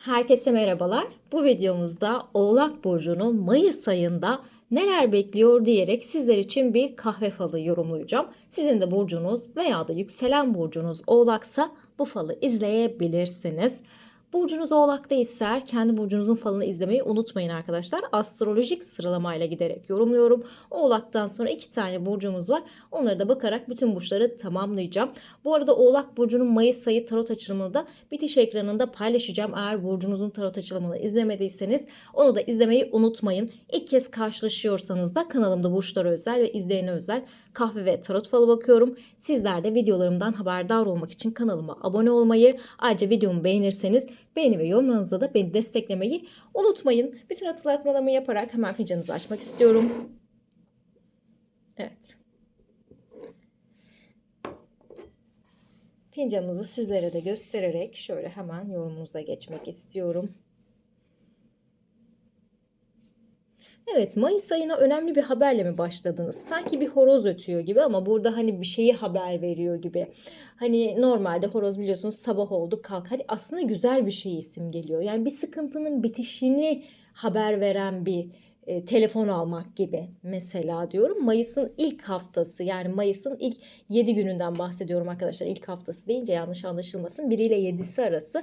Herkese merhabalar. Bu videomuzda Oğlak Burcu'nu Mayıs ayında neler bekliyor diyerek sizler için bir kahve falı yorumlayacağım. Sizin de burcunuz veya da yükselen burcunuz Oğlaksa bu falı izleyebilirsiniz. Burcunuz Oğlak değilse eğer kendi burcunuzun falını izlemeyi unutmayın arkadaşlar. Astrolojik sıralamayla giderek yorumluyorum. Oğlak'tan sonra iki tane burcumuz var. Onları da bakarak bütün burçları tamamlayacağım. Bu arada Oğlak Burcu'nun Mayıs ayı tarot açılımını da bitiş ekranında paylaşacağım. Eğer burcunuzun tarot açılımını izlemediyseniz onu da izlemeyi unutmayın. İlk kez karşılaşıyorsanız da kanalımda burçlara özel ve izleyene özel kahve ve tarot falı bakıyorum. Sizler de videolarımdan haberdar olmak için kanalıma abone olmayı, ayrıca videomu beğenirseniz beğeni ve yorumlarınızla da beni desteklemeyi unutmayın. Bütün hatırlatmalarımı yaparak hemen fincanınızı açmak istiyorum. Evet. Fincanınızı sizlere de göstererek şöyle hemen yorumunuza geçmek istiyorum. Evet, Mayıs ayına önemli bir haberle mi başladınız? Sanki bir horoz ötüyor gibi ama burada hani bir şeyi haber veriyor gibi. Hani normalde horoz biliyorsunuz sabah oldu kalk. Hadi aslında güzel bir şey isim geliyor. Yani bir sıkıntının bitişini haber veren bir e, telefon almak gibi mesela diyorum. Mayıs'ın ilk haftası yani Mayıs'ın ilk 7 gününden bahsediyorum arkadaşlar. İlk haftası deyince yanlış anlaşılmasın. 1 ile 7'si arası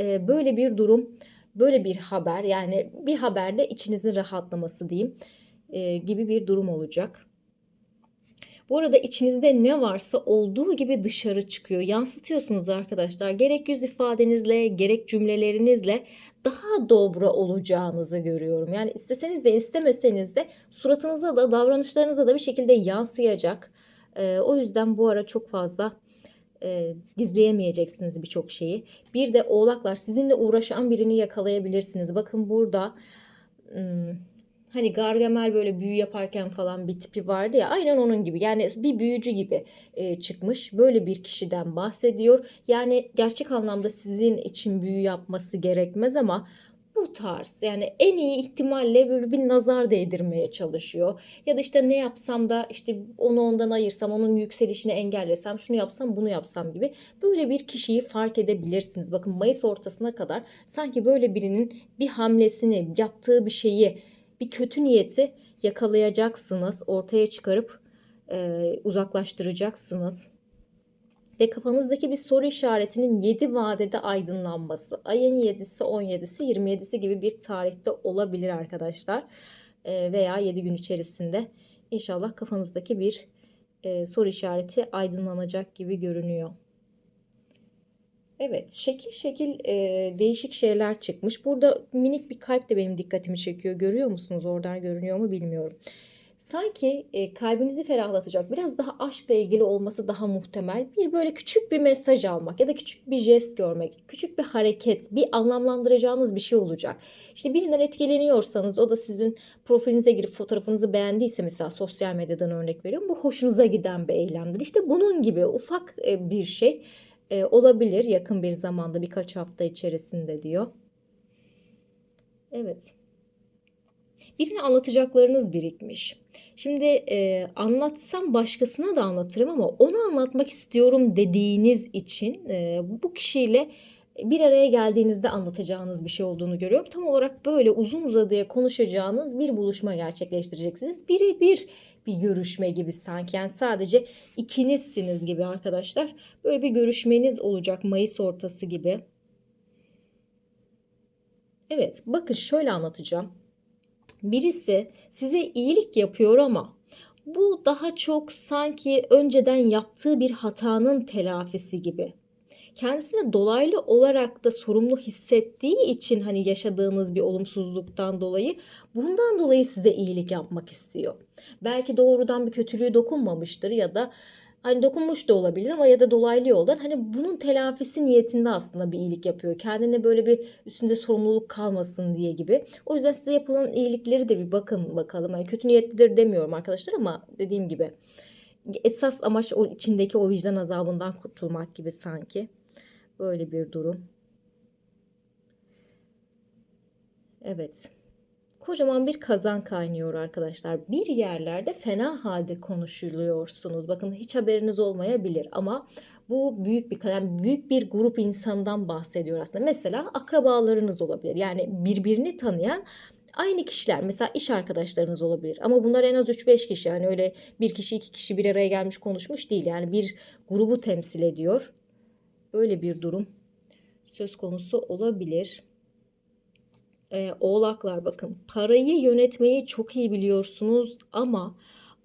e, böyle bir durum böyle bir haber yani bir haberde içinizin rahatlaması diyeyim e, gibi bir durum olacak. Bu arada içinizde ne varsa olduğu gibi dışarı çıkıyor. Yansıtıyorsunuz arkadaşlar. Gerek yüz ifadenizle, gerek cümlelerinizle daha dobra olacağınızı görüyorum. Yani isteseniz de istemeseniz de suratınıza da davranışlarınıza da bir şekilde yansıyacak. Ee, o yüzden bu ara çok fazla e, gizleyemeyeceksiniz birçok şeyi. Bir de oğlaklar sizinle uğraşan birini yakalayabilirsiniz. Bakın burada hmm, hani Gargamel böyle büyü yaparken falan bir tipi vardı ya aynen onun gibi yani bir büyücü gibi e, çıkmış böyle bir kişiden bahsediyor yani gerçek anlamda sizin için büyü yapması gerekmez ama bu tarz yani en iyi ihtimalle böyle bir nazar değdirmeye çalışıyor. Ya da işte ne yapsam da işte onu ondan ayırsam, onun yükselişini engellesem, şunu yapsam, bunu yapsam gibi böyle bir kişiyi fark edebilirsiniz. Bakın Mayıs ortasına kadar sanki böyle birinin bir hamlesini, yaptığı bir şeyi, bir kötü niyeti yakalayacaksınız, ortaya çıkarıp e, uzaklaştıracaksınız ve kafanızdaki bir soru işaretinin 7 vadede aydınlanması. Ayın 7'si, 17'si, 27'si gibi bir tarihte olabilir arkadaşlar. E, veya 7 gün içerisinde inşallah kafanızdaki bir e, soru işareti aydınlanacak gibi görünüyor. Evet, şekil şekil e, değişik şeyler çıkmış. Burada minik bir kalp de benim dikkatimi çekiyor. Görüyor musunuz? Oradan görünüyor mu bilmiyorum sanki e, kalbinizi ferahlatacak biraz daha aşkla ilgili olması daha muhtemel. Bir böyle küçük bir mesaj almak ya da küçük bir jest görmek, küçük bir hareket, bir anlamlandıracağınız bir şey olacak. İşte birinden etkileniyorsanız o da sizin profilinize girip fotoğrafınızı beğendiyse mesela sosyal medyadan örnek veriyorum. Bu hoşunuza giden bir eylemdir. İşte bunun gibi ufak e, bir şey e, olabilir yakın bir zamanda birkaç hafta içerisinde diyor. Evet. Birine anlatacaklarınız birikmiş. Şimdi e, anlatsam başkasına da anlatırım ama onu anlatmak istiyorum dediğiniz için e, bu kişiyle bir araya geldiğinizde anlatacağınız bir şey olduğunu görüyorum. Tam olarak böyle uzun uzadıya konuşacağınız bir buluşma gerçekleştireceksiniz. Birebir bir görüşme gibi sanki. Yani sadece ikinizsiniz gibi arkadaşlar. Böyle bir görüşmeniz olacak Mayıs ortası gibi. Evet bakın şöyle anlatacağım. Birisi size iyilik yapıyor ama bu daha çok sanki önceden yaptığı bir hatanın telafisi gibi. Kendisine dolaylı olarak da sorumlu hissettiği için hani yaşadığınız bir olumsuzluktan dolayı bundan dolayı size iyilik yapmak istiyor. Belki doğrudan bir kötülüğü dokunmamıştır ya da hani dokunmuş da olabilir ama ya da dolaylı yoldan hani bunun telafisi niyetinde aslında bir iyilik yapıyor. Kendine böyle bir üstünde sorumluluk kalmasın diye gibi. O yüzden size yapılan iyilikleri de bir bakın bakalım. Yani kötü niyetlidir demiyorum arkadaşlar ama dediğim gibi esas amaç o içindeki o vicdan azabından kurtulmak gibi sanki. Böyle bir durum. Evet. Kocaman bir kazan kaynıyor arkadaşlar. Bir yerlerde fena halde konuşuluyorsunuz. Bakın hiç haberiniz olmayabilir ama bu büyük bir yani büyük bir grup insandan bahsediyor aslında. Mesela akrabalarınız olabilir. Yani birbirini tanıyan aynı kişiler mesela iş arkadaşlarınız olabilir ama bunlar en az 3-5 kişi yani öyle bir kişi iki kişi bir araya gelmiş konuşmuş değil yani bir grubu temsil ediyor. Böyle bir durum söz konusu olabilir. Ee, oğlaklar bakın parayı yönetmeyi çok iyi biliyorsunuz ama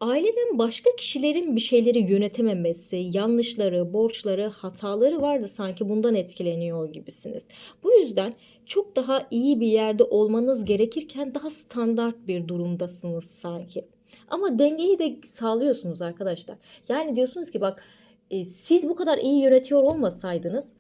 aileden başka kişilerin bir şeyleri yönetememesi, yanlışları, borçları, hataları vardı sanki bundan etkileniyor gibisiniz. Bu yüzden çok daha iyi bir yerde olmanız gerekirken daha standart bir durumdasınız sanki. Ama dengeyi de sağlıyorsunuz arkadaşlar. Yani diyorsunuz ki bak e, siz bu kadar iyi yönetiyor olmasaydınız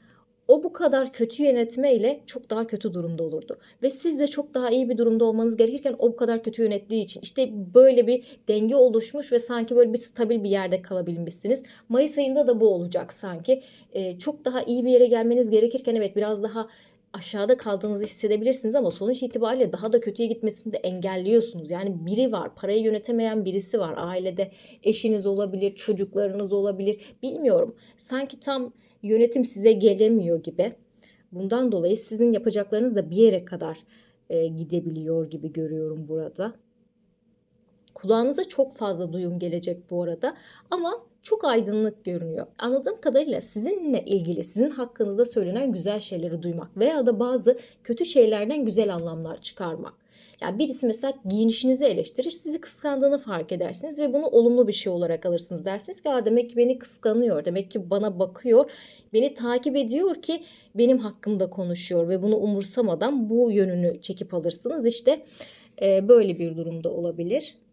o bu kadar kötü yönetmeyle çok daha kötü durumda olurdu. Ve siz de çok daha iyi bir durumda olmanız gerekirken o bu kadar kötü yönettiği için işte böyle bir denge oluşmuş ve sanki böyle bir stabil bir yerde kalabilmişsiniz. Mayıs ayında da bu olacak sanki. Ee, çok daha iyi bir yere gelmeniz gerekirken evet biraz daha aşağıda kaldığınızı hissedebilirsiniz ama sonuç itibariyle daha da kötüye gitmesini de engelliyorsunuz. Yani biri var, parayı yönetemeyen birisi var. Ailede eşiniz olabilir, çocuklarınız olabilir. Bilmiyorum. Sanki tam yönetim size gelemiyor gibi. Bundan dolayı sizin yapacaklarınız da bir yere kadar e, gidebiliyor gibi görüyorum burada. Kulağınıza çok fazla duyum gelecek bu arada ama çok aydınlık görünüyor. Anladığım kadarıyla sizinle ilgili, sizin hakkınızda söylenen güzel şeyleri duymak veya da bazı kötü şeylerden güzel anlamlar çıkarmak. Yani birisi mesela giyinişinizi eleştirir, sizi kıskandığını fark edersiniz ve bunu olumlu bir şey olarak alırsınız. Dersiniz ki demek ki beni kıskanıyor, demek ki bana bakıyor, beni takip ediyor ki benim hakkımda konuşuyor ve bunu umursamadan bu yönünü çekip alırsınız. İşte e, böyle bir durumda olabilir.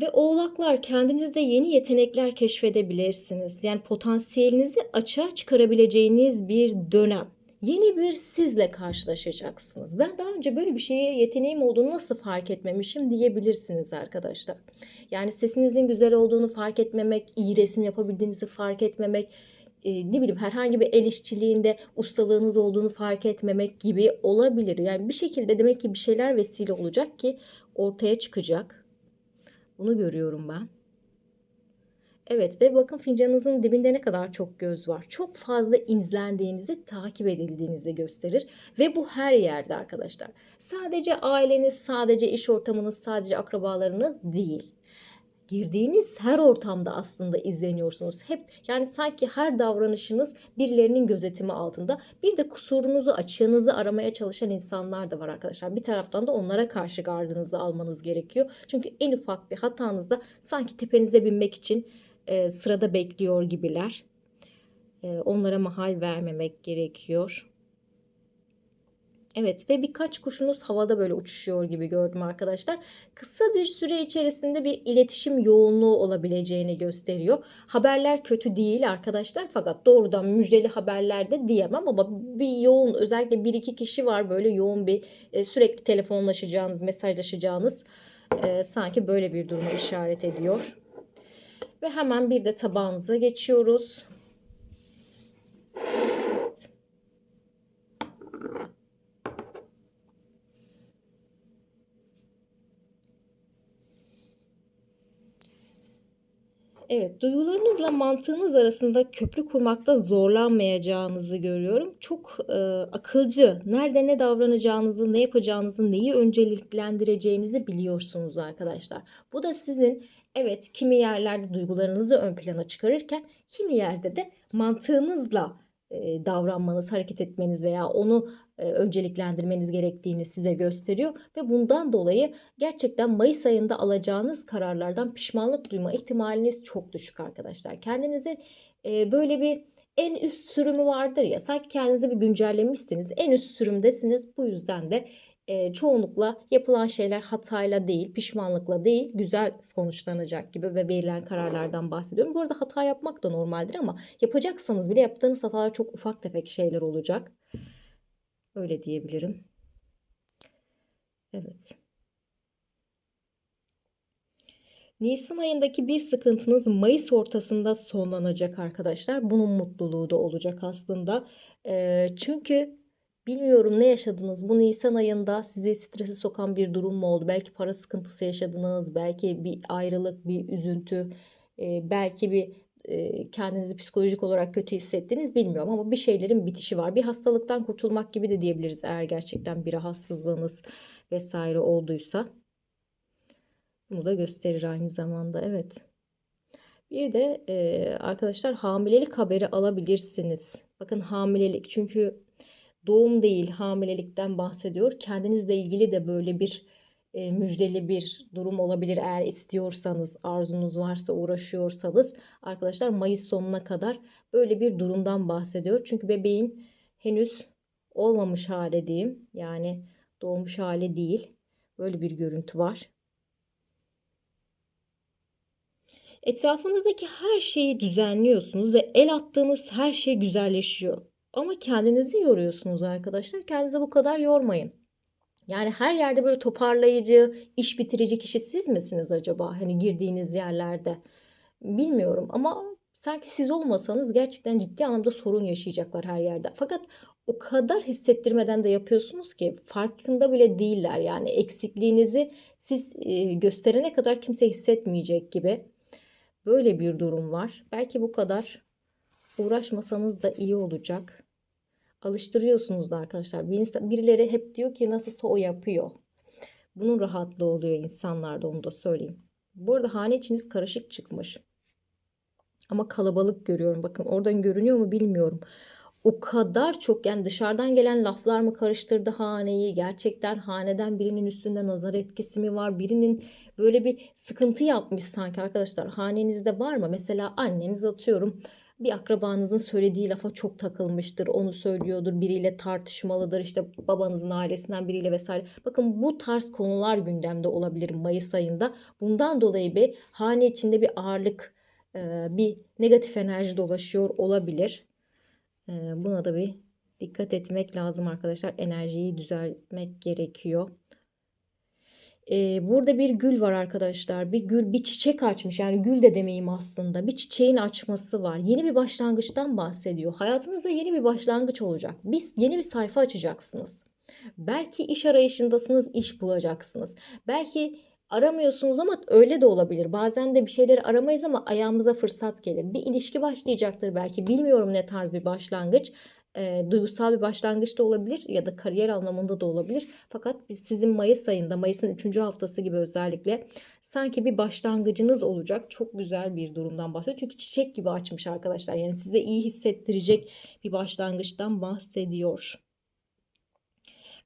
Ve oğlaklar kendinizde yeni yetenekler keşfedebilirsiniz. Yani potansiyelinizi açığa çıkarabileceğiniz bir dönem. Yeni bir sizle karşılaşacaksınız. Ben daha önce böyle bir şeye yeteneğim olduğunu nasıl fark etmemişim diyebilirsiniz arkadaşlar. Yani sesinizin güzel olduğunu fark etmemek, iyi resim yapabildiğinizi fark etmemek, e, ne bileyim herhangi bir el işçiliğinde ustalığınız olduğunu fark etmemek gibi olabilir. Yani bir şekilde demek ki bir şeyler vesile olacak ki ortaya çıkacak. Bunu görüyorum ben. Evet ve bakın fincanınızın dibinde ne kadar çok göz var. Çok fazla izlendiğinizi, takip edildiğinizi gösterir. Ve bu her yerde arkadaşlar. Sadece aileniz, sadece iş ortamınız, sadece akrabalarınız değil girdiğiniz her ortamda aslında izleniyorsunuz. Hep yani sanki her davranışınız birilerinin gözetimi altında. Bir de kusurunuzu, açığınızı aramaya çalışan insanlar da var arkadaşlar. Bir taraftan da onlara karşı gardınızı almanız gerekiyor. Çünkü en ufak bir hatanızda sanki tepenize binmek için e, sırada bekliyor gibiler. E, onlara mahal vermemek gerekiyor. Evet ve birkaç kuşunuz havada böyle uçuşuyor gibi gördüm arkadaşlar. Kısa bir süre içerisinde bir iletişim yoğunluğu olabileceğini gösteriyor. Haberler kötü değil arkadaşlar fakat doğrudan müjdeli haberler de diyemem ama bir yoğun özellikle bir iki kişi var böyle yoğun bir e, sürekli telefonlaşacağınız, mesajlaşacağınız e, sanki böyle bir duruma işaret ediyor. Ve hemen bir de tabağınıza geçiyoruz. Evet, duygularınızla mantığınız arasında köprü kurmakta zorlanmayacağınızı görüyorum. Çok e, akılcı, nerede ne davranacağınızı, ne yapacağınızı, neyi önceliklendireceğinizi biliyorsunuz arkadaşlar. Bu da sizin evet kimi yerlerde duygularınızı ön plana çıkarırken kimi yerde de mantığınızla davranmanız, hareket etmeniz veya onu önceliklendirmeniz gerektiğini size gösteriyor ve bundan dolayı gerçekten Mayıs ayında alacağınız kararlardan pişmanlık duyma ihtimaliniz çok düşük arkadaşlar. Kendinizi böyle bir en üst sürümü vardır ya sanki kendinizi bir güncellemişsiniz en üst sürümdesiniz bu yüzden de e, çoğunlukla yapılan şeyler hatayla değil, pişmanlıkla değil, güzel sonuçlanacak gibi ve verilen kararlardan bahsediyorum. Bu arada hata yapmak da normaldir ama yapacaksanız bile yaptığınız hatalar çok ufak tefek şeyler olacak. Öyle diyebilirim. Evet. Nisan ayındaki bir sıkıntınız Mayıs ortasında sonlanacak arkadaşlar. Bunun mutluluğu da olacak aslında. E, çünkü Bilmiyorum ne yaşadınız? Bu Nisan ayında sizi stresi sokan bir durum mu oldu? Belki para sıkıntısı yaşadınız, belki bir ayrılık, bir üzüntü, e, belki bir e, kendinizi psikolojik olarak kötü hissettiniz bilmiyorum ama bir şeylerin bitişi var. Bir hastalıktan kurtulmak gibi de diyebiliriz eğer gerçekten bir rahatsızlığınız vesaire olduysa. Bunu da gösterir aynı zamanda. Evet. Bir de e, arkadaşlar hamilelik haberi alabilirsiniz. Bakın hamilelik çünkü doğum değil hamilelikten bahsediyor. Kendinizle ilgili de böyle bir e, müjdeli bir durum olabilir eğer istiyorsanız, arzunuz varsa, uğraşıyorsanız arkadaşlar Mayıs sonuna kadar böyle bir durumdan bahsediyor. Çünkü bebeğin henüz olmamış hali diyeyim. Yani doğmuş hali değil. Böyle bir görüntü var. Etrafınızdaki her şeyi düzenliyorsunuz ve el attığınız her şey güzelleşiyor. Ama kendinizi yoruyorsunuz arkadaşlar. Kendinizi bu kadar yormayın. Yani her yerde böyle toparlayıcı, iş bitirici kişi siz misiniz acaba? Hani girdiğiniz yerlerde. Bilmiyorum ama sanki siz olmasanız gerçekten ciddi anlamda sorun yaşayacaklar her yerde. Fakat o kadar hissettirmeden de yapıyorsunuz ki farkında bile değiller. Yani eksikliğinizi siz e, gösterene kadar kimse hissetmeyecek gibi. Böyle bir durum var. Belki bu kadar uğraşmasanız da iyi olacak. Alıştırıyorsunuz da arkadaşlar. Bir insan, birileri hep diyor ki nasılsa o yapıyor. Bunun rahatlığı oluyor insanlarda onu da söyleyeyim. Bu arada hane içiniz karışık çıkmış. Ama kalabalık görüyorum. Bakın oradan görünüyor mu bilmiyorum. O kadar çok yani dışarıdan gelen laflar mı karıştırdı haneyi? Gerçekten haneden birinin üstünde nazar etkisi mi var? Birinin böyle bir sıkıntı yapmış sanki arkadaşlar. Hanenizde var mı? Mesela anneniz atıyorum bir akrabanızın söylediği lafa çok takılmıştır. Onu söylüyordur. Biriyle tartışmalıdır. işte babanızın ailesinden biriyle vesaire. Bakın bu tarz konular gündemde olabilir Mayıs ayında. Bundan dolayı bir hane içinde bir ağırlık, bir negatif enerji dolaşıyor olabilir. Buna da bir dikkat etmek lazım arkadaşlar. Enerjiyi düzeltmek gerekiyor. Ee, burada bir gül var arkadaşlar. Bir gül, bir çiçek açmış. Yani gül de demeyeyim aslında. Bir çiçeğin açması var. Yeni bir başlangıçtan bahsediyor. Hayatınızda yeni bir başlangıç olacak. Biz yeni bir sayfa açacaksınız. Belki iş arayışındasınız, iş bulacaksınız. Belki aramıyorsunuz ama öyle de olabilir. Bazen de bir şeyleri aramayız ama ayağımıza fırsat gelir. Bir ilişki başlayacaktır belki. Bilmiyorum ne tarz bir başlangıç e, duygusal bir başlangıç da olabilir ya da kariyer anlamında da olabilir. Fakat sizin Mayıs ayında, Mayıs'ın 3. haftası gibi özellikle sanki bir başlangıcınız olacak. Çok güzel bir durumdan bahsediyor. Çünkü çiçek gibi açmış arkadaşlar. Yani size iyi hissettirecek bir başlangıçtan bahsediyor.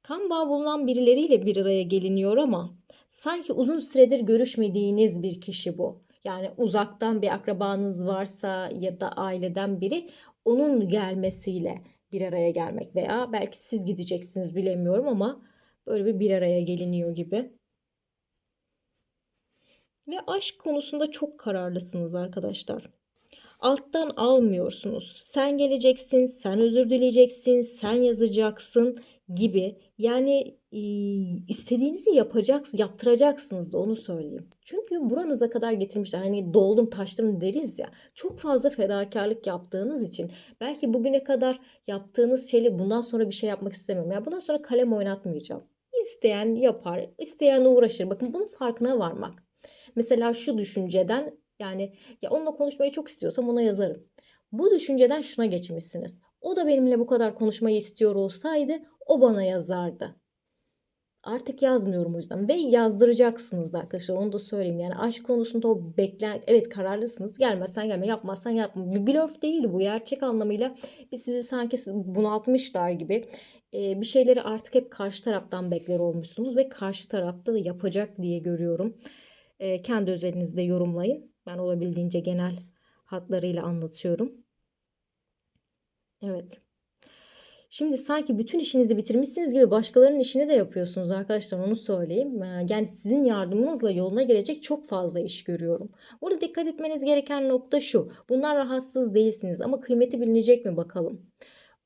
Kan bağı bulunan birileriyle bir araya geliniyor ama sanki uzun süredir görüşmediğiniz bir kişi bu. Yani uzaktan bir akrabanız varsa ya da aileden biri onun gelmesiyle bir araya gelmek veya belki siz gideceksiniz bilemiyorum ama böyle bir bir araya geliniyor gibi. Ve aşk konusunda çok kararlısınız arkadaşlar. Alttan almıyorsunuz. Sen geleceksin, sen özür dileyeceksin, sen yazacaksın gibi. Yani e, istediğinizi yapacaksınız, yaptıracaksınız da onu söyleyeyim. Çünkü buranıza kadar getirmişler. Hani doldum taştım deriz ya. Çok fazla fedakarlık yaptığınız için belki bugüne kadar yaptığınız şeyle bundan sonra bir şey yapmak istemiyorum. Ya bundan sonra kalem oynatmayacağım. İsteyen yapar, isteyen uğraşır. Bakın bunun farkına varmak. Mesela şu düşünceden yani ya onunla konuşmayı çok istiyorsam ona yazarım. Bu düşünceden şuna geçmişsiniz. O da benimle bu kadar konuşmayı istiyor olsaydı o bana yazardı. Artık yazmıyorum o yüzden ve yazdıracaksınız arkadaşlar onu da söyleyeyim. Yani aşk konusunda o beklen evet kararlısınız. Gelmezsen gelme yapmazsan yapma. Bir blöf değil bu gerçek anlamıyla bir sizi sanki bunaltmışlar gibi bir şeyleri artık hep karşı taraftan bekler olmuşsunuz ve karşı tarafta da yapacak diye görüyorum. Kendi özelinizde yorumlayın. Ben olabildiğince genel hatlarıyla anlatıyorum. Evet. Şimdi sanki bütün işinizi bitirmişsiniz gibi başkalarının işini de yapıyorsunuz arkadaşlar onu söyleyeyim. Yani sizin yardımınızla yoluna gelecek çok fazla iş görüyorum. Burada dikkat etmeniz gereken nokta şu. Bunlar rahatsız değilsiniz ama kıymeti bilinecek mi bakalım.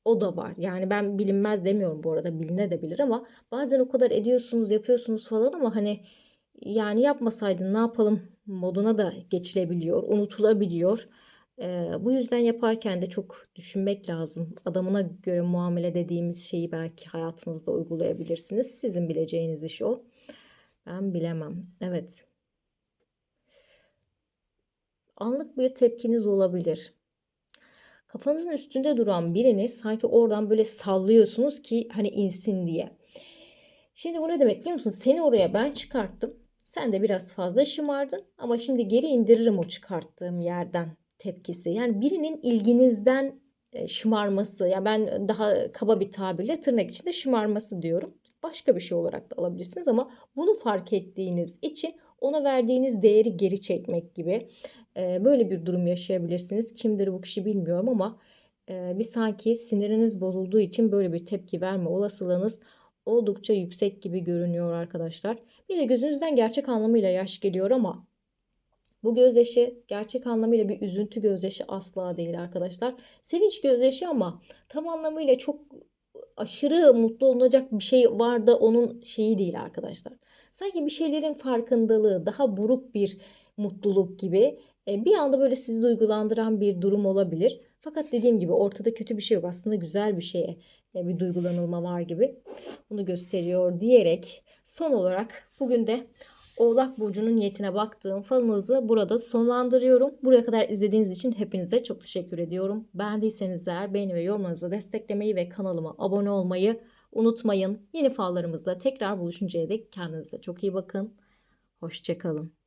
O da var. Yani ben bilinmez demiyorum bu arada biline de bilir ama bazen o kadar ediyorsunuz yapıyorsunuz falan ama hani yani yapmasaydın ne yapalım moduna da geçilebiliyor, unutulabiliyor. Bu yüzden yaparken de çok düşünmek lazım. Adamına göre muamele dediğimiz şeyi belki hayatınızda uygulayabilirsiniz. Sizin bileceğiniz iş o. Ben bilemem. Evet. Anlık bir tepkiniz olabilir. Kafanızın üstünde duran birini sanki oradan böyle sallıyorsunuz ki hani insin diye. Şimdi bu ne demek biliyor musun? Seni oraya ben çıkarttım. Sen de biraz fazla şımardın ama şimdi geri indiririm o çıkarttığım yerden tepkisi. Yani birinin ilginizden e, şımarması, ya ben daha kaba bir tabirle tırnak içinde şımarması diyorum. Başka bir şey olarak da alabilirsiniz ama bunu fark ettiğiniz için ona verdiğiniz değeri geri çekmek gibi e, böyle bir durum yaşayabilirsiniz. Kimdir bu kişi bilmiyorum ama e, bir sanki siniriniz bozulduğu için böyle bir tepki verme olasılığınız oldukça yüksek gibi görünüyor arkadaşlar. Bir de gözünüzden gerçek anlamıyla yaş geliyor ama bu gözyaşı gerçek anlamıyla bir üzüntü gözyaşı asla değil arkadaşlar. Sevinç gözyaşı ama tam anlamıyla çok aşırı mutlu olunacak bir şey var da onun şeyi değil arkadaşlar. Sanki bir şeylerin farkındalığı, daha buruk bir mutluluk gibi e, bir anda böyle sizi duygulandıran bir durum olabilir. Fakat dediğim gibi ortada kötü bir şey yok. Aslında güzel bir şeye e, bir duygulanılma var gibi. Bunu gösteriyor diyerek son olarak bugün de Oğlak Burcu'nun niyetine baktığım falınızı burada sonlandırıyorum. Buraya kadar izlediğiniz için hepinize çok teşekkür ediyorum. Beğendiyseniz eğer beğeni ve yorumlarınızı desteklemeyi ve kanalıma abone olmayı unutmayın. Yeni fallarımızda tekrar buluşuncaya dek kendinize çok iyi bakın. Hoşçakalın.